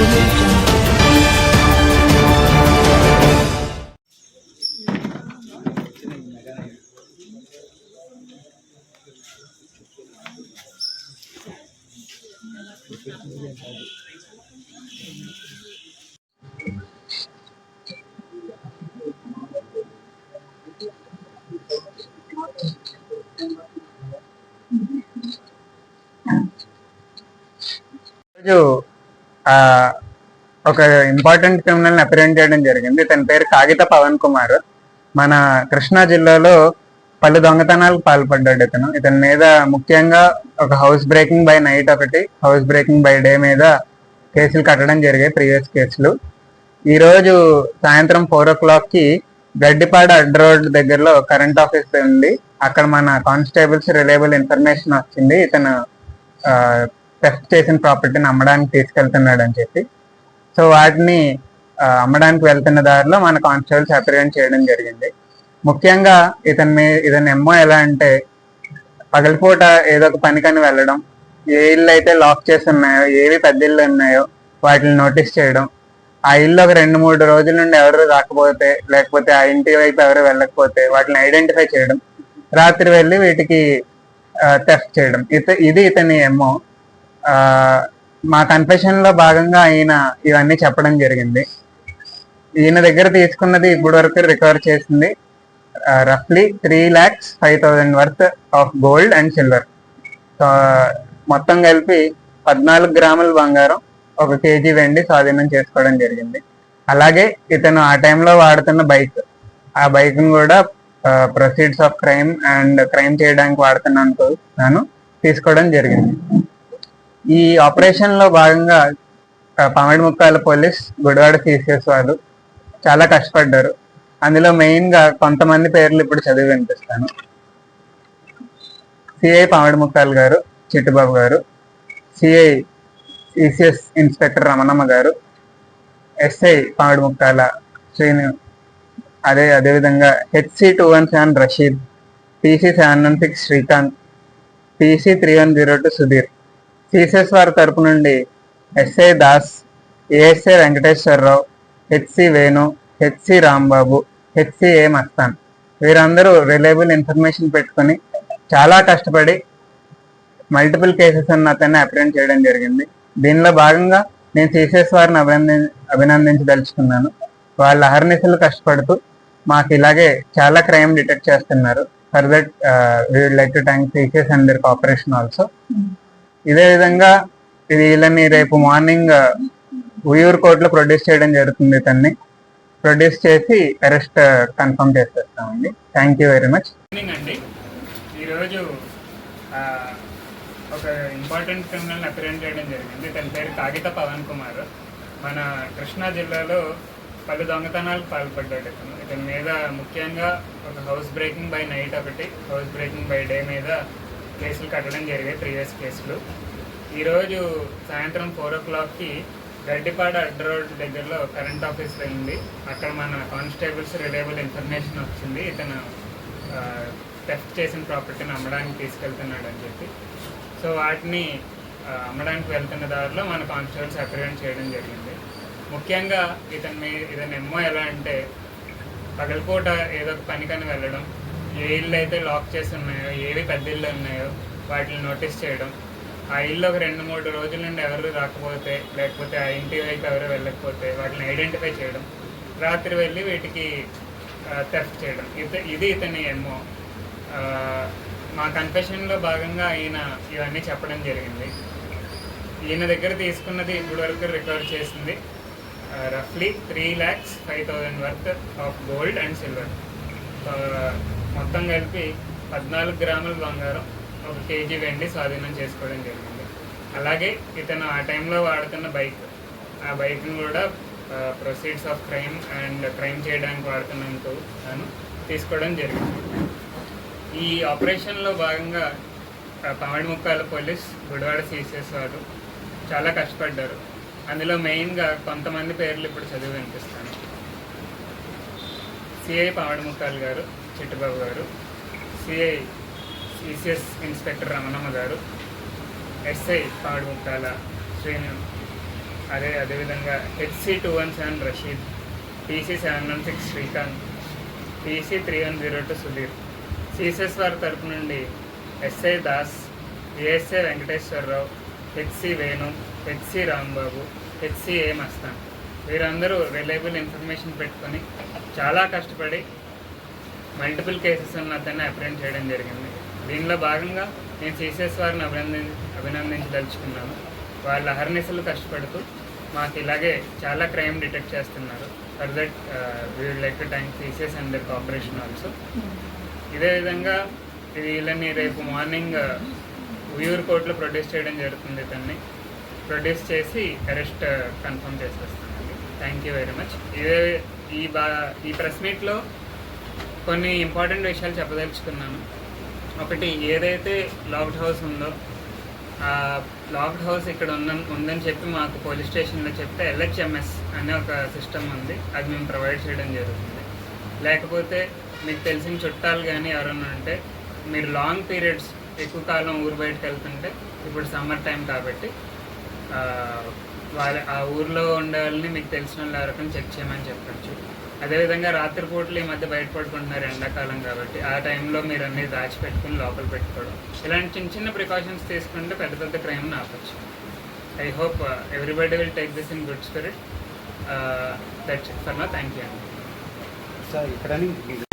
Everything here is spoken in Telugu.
audio jungle. రోజు ఆ, ఒక ఇంపార్టెంట్ క్రిమినల్ని ని చేయడం జరిగింది. తన పేరు కాగిత పవన్ కుమార్. మన కృష్ణా జిల్లాలో పలు దొంగతనాలకు పాల్పడ్డాడు ఇతను. ఇతని మీద ముఖ్యంగా ఒక హౌస్ బ్రేకింగ్ బై నైట్ ఒకటి హౌస్ బ్రేకింగ్ బై డే మీద కేసులు కట్టడం జరిగాయి ప్రీవియస్ కేసులు. ఈరోజు సాయంత్రం ఫోర్ ఓ క్లాక్కి గడ్డిపాడ అడ్ రోడ్ దగ్గరలో కరెంట్ ఆఫీస్ ఉంది. అక్కడ మన కానిస్టేబుల్స్ రిలయబుల్ ఇన్ఫర్మేషన్ వచ్చింది. ఇతను టెస్ట్ చేసిన ప్రాపర్టీని అమ్మడానికి తీసుకెళ్తున్నాడు అని చెప్పి. సో వాటిని అమ్మడానికి వెళ్తున్న దారిలో మన కానిస్టేబుల్స్ అప్రిహెండ్ చేయడం జరిగింది. ముఖ్యంగా ఇతని మీ ఇతని ఎమ్మో ఎలా అంటే పగలిపూట ఏదో ఒక పనికని వెళ్ళడం ఏ ఇల్లు అయితే లాక్ చేసి ఉన్నాయో ఏవి పెద్ద ఇల్లు ఉన్నాయో వాటిని నోటీస్ చేయడం. ఆ ఇల్లు ఒక రెండు మూడు రోజుల నుండి ఎవరు రాకపోతే లేకపోతే ఆ ఇంటి వైపు ఎవరు వెళ్ళకపోతే వాటిని ఐడెంటిఫై చేయడం. రాత్రి వెళ్ళి వీటికి టెస్ట్ చేయడం. ఇత ఇది ఇతని ఎమ్మో మా కన్ఫెషన్లో భాగంగా ఆయన ఇవన్నీ చెప్పడం జరిగింది. ఈయన దగ్గర తీసుకున్నది ఇప్పుడు వరకు రికవర్ చేసింది రఫ్లీ three lakhs five thousand worth of gold and silver. మొత్తం కలిపి పద్నాలుగు గ్రాముల బంగారం ఒక కేజీ వెండి స్వాధీనం చేసుకోవడం జరిగింది. అలాగే ఇతను ఆ టైంలో వాడుతున్న బైక్ ఆ బైక్ కూడా proceeds of crime and crime చేయడానికి వాడుతున్నాను తీసుకోవడం జరిగింది. ఈ ఆపరేషన్లో భాగంగా పామిడి పమిడి ముక్కాల పోలీస్ గుడివాడ సిసిఎస్ వాళ్ళు చాలా కష్టపడ్డారు. అందులో మెయిన్గా కొంతమంది పేర్లు ఇప్పుడు చదివి వినిపిస్తాను. CI Pamidi ముక్కాల్ garu Chittubabu garu. CI CCS inspector Ramanamma garu. SI Pamidi ముక్కాల Srinu అదే అదేవిధంగా HC two one seven Rasheed PC seven one six Srikanth PC three one zero two Sudheer CCS వారి తరపు నుండి SI Das ASI Venkateswararao HC Venu HC Rambabu HC A Mastan వీరందరూ రిలయబుల్ ఇన్ఫర్మేషన్ పెట్టుకొని చాలా కష్టపడి మల్టిపుల్ కేసెస్ అన్న అతన్ని అప్రెంట్ చేయడం జరిగింది. దీనిలో భాగంగా నేను సిసిఎస్ వారిని అభినంది అభినందించదలుచుకున్నాను. వాళ్ళ అహర్నిశలు కష్టపడుతూ మాకు ఇలాగే చాలా క్రైమ్ డిటెక్ట్ చేస్తున్నారు. For that we like to thank CCS and their cooperation also ఇదే విధంగా వీళ్ళని రేపు మార్నింగ్ ఉయ్యూరు కోర్టులో ప్రొడ్యూస్ చేయడం జరుగుతుంది తన్ని. ప్రొడ్యూస్ చేసి arrest confirm చేసేస్తామండి. Thank you very much. అండి. ఈరోజు ఒక ఇంపార్టెంట్ క్రిమినల్ అప్రెంట్ చేయడం జరిగింది. తన పేరు కాగిత పవన్ కుమార్. మన కృష్ణా జిల్లాలో పలు దొంగతనాలకు పాల్పడ్డాడు ఇతను. ఇతని మీద ముఖ్యంగా ఒక హౌస్ బ్రేకింగ్ బై నైట్ ఒకటి హౌస్ బ్రేకింగ్ బై డే మీద కేసులు కట్టడం జరిగాయి ప్రీవియస్ కేసులు. ఈరోజు సాయంత్రం ఫోర్ ఓ క్లాక్కి గడ్డిపాడ అడ్డ రోడ్ దగ్గరలో కరెంట్ ఆఫీస్ వెళ్ళింది అక్కడ మన కానిస్టేబుల్స్ రిలేబుల్ ఇన్ఫర్మేషన్ వచ్చింది. ఇతను టెస్ట్ చేసిన ప్రాపర్టీని అమ్మడానికి తీసుకెళ్తున్నాడు అని చెప్పి. సో వాటిని అమ్మడానికి వెళ్తున్న దారిలో మన కానిస్టేబుల్స్ అప్రిహెండ్ చేయడం జరిగింది. ముఖ్యంగా ఇతని మీ ఇతని ఎమ్మో ఎలా అంటే పగలపూట ఏదో ఒక పనికని వెళ్ళడం ఏ ఇల్లు అయితే లాక్ చేసి ఉన్నాయో ఏవి పెద్ద ఇల్లు ఉన్నాయో వాటిని నోటీస్ చేయడం. ఆ ఇల్లు ఒక రెండు మూడు రోజుల నుండి ఎవరు రాకపోతే లేకపోతే ఆ ఇంటి వైపు ఎవరు వెళ్ళకపోతే వాటిని ఐడెంటిఫై చేయడం. రాత్రి వెళ్ళి వీటికి తెఫ్ట్ చేయడం. ఇత ఇది ఇతని ఎమ్మో మా కన్ఫెషన్లో భాగంగా ఆయన ఇవన్నీ చెప్పడం జరిగింది. ఈయన దగ్గర తీసుకున్నది ఇప్పుడు వరకు రికవర్ చేసింది రఫ్లీ three lakhs five thousand worth of gold and silver. మొత్తం కలిపి పద్నాలుగు గ్రాముల బంగారం ఒక కేజీ వెండి స్వాధీనం చేసుకోవడం జరిగింది. అలాగే ఇతను ఆ టైంలో వాడుతున్న బైక్ ఆ బైక్ను కూడా proceeds of crime and crime చేయడానికి వాడుతున్నందుకు తాను తీసుకోవడం జరిగింది. ఈ ఆపరేషన్లో భాగంగా పమిడి ముక్కాల పోలీస్ గుడివాడ సిసిఎస్ వారు చాలా కష్టపడ్డారు. అందులో మెయిన్గా కొంతమంది పేర్లు ఇప్పుడు చదివి వినిపిస్తాను. CI Pamidi ముక్కాల్ garu Chittubabu garu CI CCS inspector Ramanamma garu SI పాడుముట్టాల Srinu అదే అదేవిధంగా HC two one seven Rasheed PC seven one six Srikanth PC three one zero two Sudheer. CCS వారి తరపు నుండి SI Das ASI Venkateswararao HC Venu HC Rambabu HC A Mastan. వీరందరూ రిలయబుల్ ఇన్ఫర్మేషన్ పెట్టుకొని చాలా కష్టపడి మల్టిపుల్ కేసెస్ ఉన్న అతన్ని అప్రెంట్ చేయడం జరిగింది. దీనిలో భాగంగా నేను సిసిఎస్ వారిని అభినంది అభినందించదలుచుకున్నాను. వాళ్ళ అహర్నిశలు కష్టపడుతూ మాకు ఇలాగే చాలా క్రైమ్ డిటెక్ట్ చేస్తున్నారు. For that we like to thank CCS and their cooperation also. ఇదే విధంగా వీళ్ళని రేపు మార్నింగ్ ఉయ్యూరు కోర్టులో ప్రొడ్యూస్ చేయడం జరుగుతుంది ఇతన్ని. ప్రొడ్యూస్ చేసి అరెస్ట్ కన్ఫర్మ్ చేసేస్తానండి థ్యాంక్ యూ వెరీ మచ్. ఇదే ఈ బా ఈ ప్రెస్ మీట్లో కొన్ని ఇంపార్టెంట్ విషయాలు చెప్పదలుచుకున్నాను. ఒకటి ఏదైతే లాక్డ్ హౌస్ ఉందో ఆ లాక్డ్ హౌస్ ఇక్కడ ఉన్న ఉందని చెప్పి మాకు పోలీస్ స్టేషన్లో చెప్తే ఎల్హెచ్ఎంఎస్ అనే ఒక సిస్టమ్ ఉంది. అది మేము ప్రొవైడ్ చేయడం జరుగుతుంది. లేకపోతే మీకు తెలిసిన చుట్టాలు కానీ ఎవరైనా ఉంటే మీరు లాంగ్ పీరియడ్స్ ఎక్కువ కాలం ఊరు బయటకు వెళ్తుంటే ఇప్పుడు సమ్మర్ టైం కాబట్టి వాళ్ళ ఆ ఊర్లో ఉండే వాళ్ళని మీకు తెలిసిన వాళ్ళు ఎవరికైనా చెక్ చేయమని చెప్పచ్చు. అదేవిధంగా రాత్రిపూటలు ఈ మధ్య బయటపడుకుంటున్నారు ఎండాకాలం కాబట్టి ఆ టైంలో మీరు అన్ని దాచిపెట్టుకుని లోపల పెట్టుకోవడం. ఇలాంటి చిన్న చిన్న ప్రికాషన్స్ తీసుకుంటే పెద్ద పెద్ద క్రైమ్ని ఆపచ్చు I hope everybody will take this in good spirit that's for now thank you అండి సార్ ఇక్కడ